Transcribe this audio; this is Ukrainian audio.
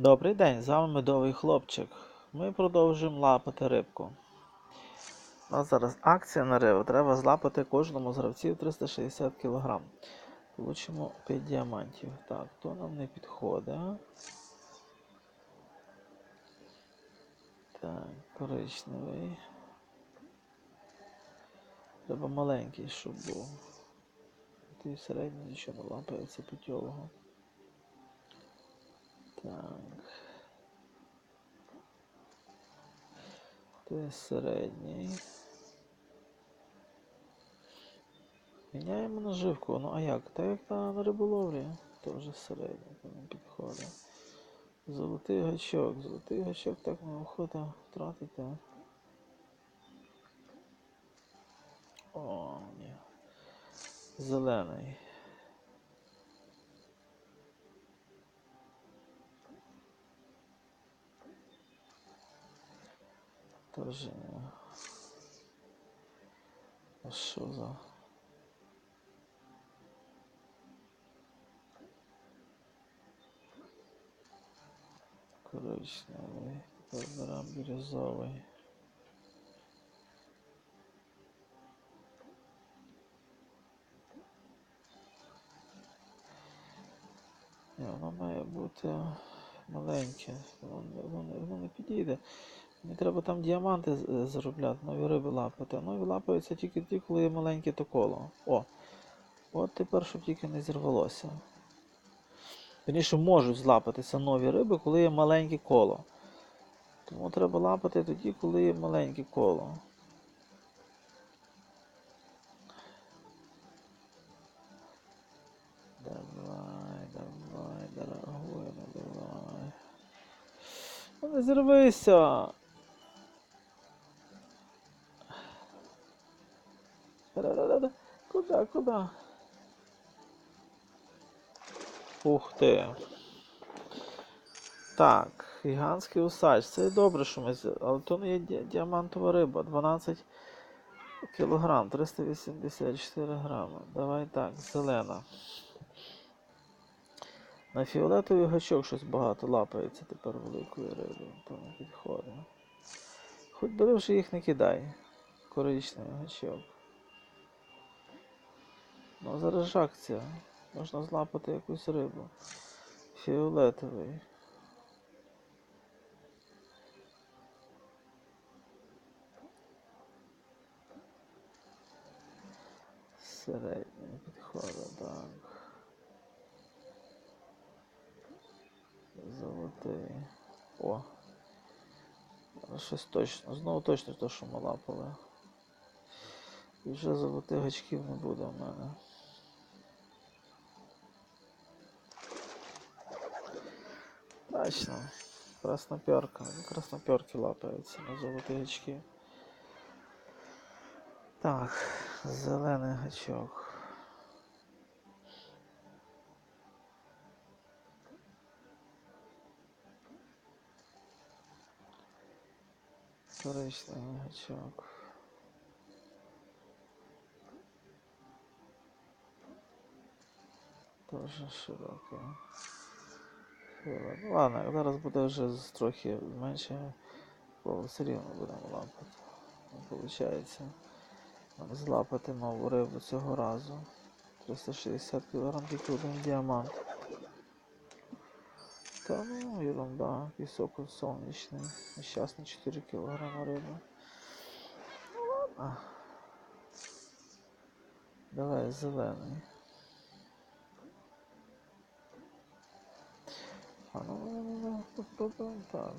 Добрий день, з вами медовий хлопчик. Ми продовжуємо лапати рибку. У нас зараз акція на рибу. Треба злапати кожному з гравців 360 кг. Получимо 5 діамантів. Так, то нам не підходить. Так, коричневий. Треба маленький, щоб був. Ти середній нічого не лапається путьового. Так. Ти середній. Міняємо наживку. Ну а як? Так як на, на риболовлі. То вже середній, не підходить. Золотий гачок. Золотий гачок так не охота втратити. О, ні. Зелений. Тоже ні. А що за? Коричневий. Тепер беремо бірюзовий. Ні, воно має бути маленьке. Воно, не- воно, не- воно не підійде. Мені треба там діаманти заробляти, нові риби лапати. Нові лапаються тільки тоді, коли є маленьке то коло. О! От тепер, щоб тільки не зірвалося. Вірніше, можуть злапатися нові риби, коли є маленьке коло. Тому треба лапати тоді, коли є маленьке коло. Давай, давай, дорогой, давай. Ну не зірвися! Куда, куда? Ух ти. Так, гігантський усач. Це добре, що ми. Але то не є ді- діамантова риба. 12 кілограм, 384 грами. Давай так, зелена. На фіолетовий гачок щось багато лапається тепер великої риби. То не підходить. Хоч бери вже їх не кидай. Коричневий гачок. Ну, зараз ж акція. Можна злапати якусь рибу. Фіолетовий. Середній підходить, так. Золотий. О. Щось точно. Знову точно те, що ми лапали. І вже золотих гачків не буде в мене. Точно. Красноперка. Ну, Красноперки лапаються на золоті гачки. Так, зелений гачок. Коричневий гачок. Тоже широкий. Ладно, зараз буде вже трохи менше, бо все рівно будемо лапати. Виходить. Нам злапати нову рибу цього разу. 360 кг тільки один діамант. Та ну, ерунда, пісок сонячний. Нещасний 4 кг риби. Ну ладно. Давай зелений. А